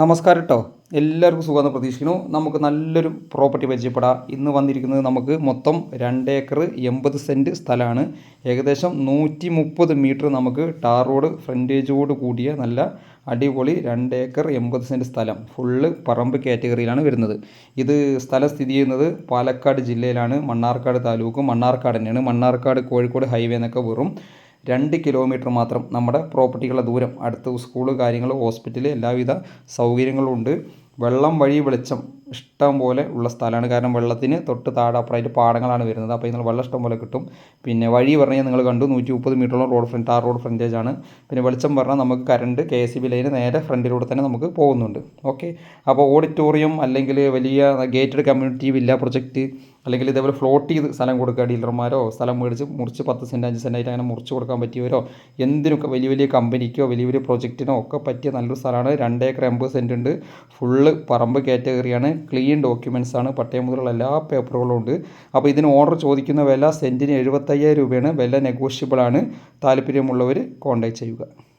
നമസ്കാരം കേട്ടോ എല്ലാവർക്കും സുഖമെന്ന് പ്രതീക്ഷിക്കുന്നു. നമുക്ക് നല്ലൊരു പ്രോപ്പർട്ടി പരിചയപ്പെടാം. ഇന്ന് വന്നിരിക്കുന്നത് നമുക്ക് മൊത്തം രണ്ട് ഏക്കർ എൺപത് സെന്റ് സ്ഥലമാണ്. ഏകദേശം നൂറ്റി മുപ്പത് മീറ്റർ നമുക്ക് ടാർ റോഡ് ഫ്രണ്ടേജോട് കൂടിയ നല്ല അടിപൊളി രണ്ട് ഏക്കർ എൺപത് സെന്റ് സ്ഥലം. ഫുള്ള് പറമ്പ് കാറ്റഗറിയിലാണ് വരുന്നത്. ഇത് സ്ഥലം സ്ഥിതി ചെയ്യുന്നത് പാലക്കാട് ജില്ലയിലാണ്. മണ്ണാർക്കാട് താലൂക്ക് മണ്ണാർക്കാട് തന്നെയാണ്. മണ്ണാർക്കാട് കോഴിക്കോട് ഹൈവേ എന്നൊക്കെ വെറും രണ്ട് കിലോമീറ്റർ മാത്രം നമ്മുടെ പ്രോപ്പർട്ടികളുടെ ദൂരം. അടുത്ത് സ്കൂൾ കാര്യങ്ങൾ ഹോസ്പിറ്റൽ എല്ലാവിധ സൗകര്യങ്ങളും ഉണ്ട് വെള്ളം വഴി വെളിച്ചം ഇഷ്ടം പോലെ ഉള്ള സ്ഥലമാണ്. കാരണം വെള്ളത്തിന് തൊട്ട് താഴെ അപ്പുറമായിട്ട് പാടങ്ങളാണ് വരുന്നത്. അപ്പോൾ നിങ്ങൾ വെള്ളം ഇഷ്ടം പോലെ കിട്ടും. പിന്നെ വഴി പറഞ്ഞാൽ നിങ്ങൾ കണ്ടു. നൂറ്റി മുപ്പത് മീറ്ററോളം റോഡ് ഫ്രണ്ട് ആ റോഡ് ഫ്രണ്ടേജ് ആണ്. പിന്നെ വെളിച്ചം പറഞ്ഞാൽ നമുക്ക് കറണ്ട് കെ എസ് ബി ലൈന് നേരെ ഫ്രണ്ടിലൂടെ തന്നെ നമുക്ക് പോകുന്നുണ്ട്. ഓക്കെ? അപ്പോൾ ഓഡിറ്റോറിയം അല്ലെങ്കിൽ വലിയ ഗേറ്റഡ് കമ്മ്യൂണിറ്റി വില്ല പ്രൊജക്റ്റ് അല്ലെങ്കിൽ ഇതേപോലെ ഫ്ലോട്ട് ചെയ്ത് സ്ഥലം കൊടുക്കുക ഡീലർമാരോ സ്ഥലം മേടിച്ച് മുറിച്ച് പത്ത് സെന്റ് അഞ്ച് സെന്റായിട്ട് അങ്ങനെ മുറിച്ച് കൊടുക്കാൻ പറ്റിയവരോ എന്തിനൊക്കെ വലിയ വലിയ കമ്പനിക്കോ വലിയ വലിയ പ്രൊജക്റ്റിനോ ഒക്കെ പറ്റിയ നല്ലൊരു സ്ഥലമാണ്. രണ്ട് ഏക്കർ എൺപത് സെന്റ് ഉണ്ട് ഫുള്ള് പറമ്പ് കാറ്റഗറിയാണ്. ക്ലീൻ ഡോക്യുമെന്റ്സ് ആണ് പട്ടയം മുതലുള്ള എല്ലാ പേപ്പറുകളും ഉണ്ട്. അപ്പോൾ ഇതിന് ഓർഡർ ചോദിക്കുന്ന വില സെന്റിന് എഴുപത്തയ്യായിരം രൂപയാണ്. വില നെഗോഷ്യബിൾ ആണ്. താല്പര്യമുള്ളവർ കോൺടാക്ട് ചെയ്യുക.